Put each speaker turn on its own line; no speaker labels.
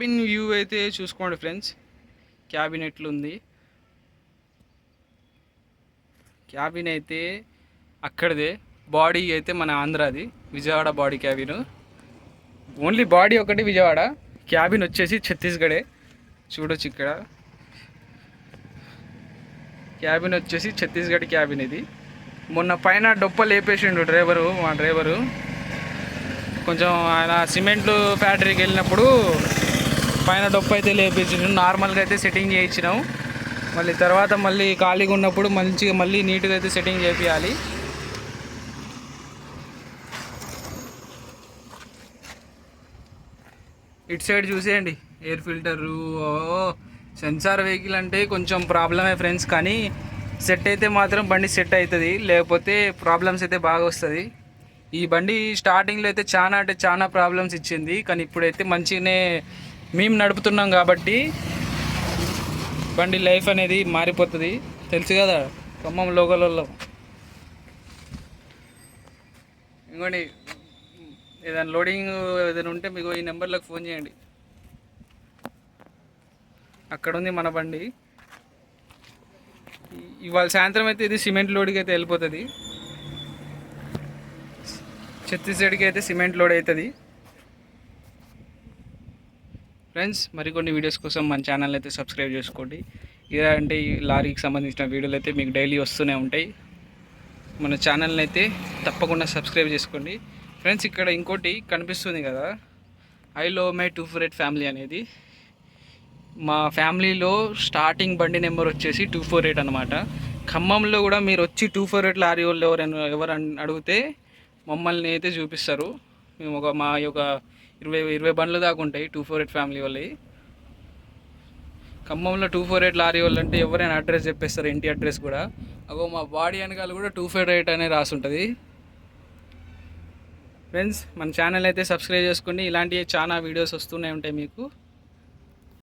Cabin view అయితే చూసుకోండి friends. Cabin ఎట్లుంది? క్యాబిన్ అయితే అక్కడిదే. బాడీ అయితే మన ఆంధ్రాది. Vijayawada body cabin. Only body ఒకటి విజయవాడ. క్యాబిన్ వచ్చేసి ఛత్తీస్గఢే. చూడొచ్చు ఇక్కడ. క్యాబిన్ వచ్చేసి ఛత్తీస్గఢ్ క్యాబిన్ ఇది. మొన్న పైన డొప్ప లేపేసిండు డ్రైవరు మా డ్రైవరు. కొంచెం ఆయన సిమెంట్ ఫ్యాక్టరీకి వెళ్ళినప్పుడు పైన డొప్ప అయితే లేపించినాం. నార్మల్గా అయితే సెట్టింగ్ చేయించినాం. మళ్ళీ తర్వాత మళ్ళీ ఖాళీగా ఉన్నప్పుడు మంచిగా మళ్ళీ నీట్గా అయితే సెట్టింగ్ చేపించాలి ఇటు సైడ్ చూసేయండి. ఎయిర్ ఫిల్టరు సెన్సార్ వెహికల్ అంటే కొంచెం ప్రాబ్లమే ఫ్రెండ్స్ కానీ సెట్ అయితే మాత్రం బండి సెట్ అవుతుంది. లేకపోతే ప్రాబ్లమ్స్ అయితే బాగా వస్తుంది. ఈ బండి స్టార్టింగ్లో అయితే చాలా అంటే చాలా ప్రాబ్లమ్స్ ఇచ్చింది. కానీ ఇప్పుడైతే మంచిగానే మేము నడుపుతున్నాం కాబట్టి బండి లైఫ్ అనేది మారిపోతుంది. తెలుసు కదా ఖమ్మం లోకలలో. ఇంకోండి ఏదైనా లోడింగ్ ఏదైనా ఉంటే మీకు ఈ నెంబర్లకు ఫోన్ చేయండి. అక్కడ ఉంది మన బండి. ఇవాళ సాయంత్రం అయితే ఇది సిమెంట్ లోడ్కి అయితే వెళ్ళిపోతుంది. ఛత్తీస్గఢ్కి అయితే సిమెంట్ లోడ్ అవుతుంది. ఫ్రెండ్స్ మరికొన్ని వీడియోస్ కోసం మన ఛానల్ అయితే సబ్స్క్రైబ్ చేసుకోండి. ఇలాంటి ఈ లారీకి సంబంధించిన వీడియోలు అయితే మీకు డైలీ వస్తూనే ఉంటాయి. మన ఛానల్ని అయితే తప్పకుండా సబ్స్క్రైబ్ చేసుకోండి. ఫ్రెండ్స్ ఇక్కడ ఇంకోటి కనిపిస్తుంది కదా. I love my two four eight family అనేది. మా ఫ్యామిలీలో స్టార్టింగ్ బండి నెంబర్ వచ్చేసి టూ ఫోర్ ఎయిట్ అనమాట ఖమ్మంలో కూడా మీరు వచ్చి టూ ఫోర్ ఎయిట్ లారీ వాళ్ళు ఎవరైనా ఎవరు అడిగితే మమ్మల్ని అయితే చూపిస్తారు. మేము ఒక మా యొక్క ఇరవై ఇరవై బండ్లు దాకా ఉంటాయి టూ ఫోర్ ఎయిట్ ఫ్యామిలీ వాళ్ళవి. ఖమ్మంలో టూ ఫోర్ ఎయిట్ లారీ వాళ్ళు అంటే ఎవరైనా అడ్రస్ చెప్పేస్తారు ఇంటి అడ్రస్ కూడా. అగో మా బాడీ వెనకాల కూడా టూ ఫోర్ ఎయిట్ అనే రాసి ఉంటుంది. ఫ్రెండ్స్ మన ఛానల్ అయితే సబ్స్క్రైబ్ చేసుకోండి. ఇలాంటివి చాలా వీడియోస్ వస్తూనే ఉంటాయి మీకు.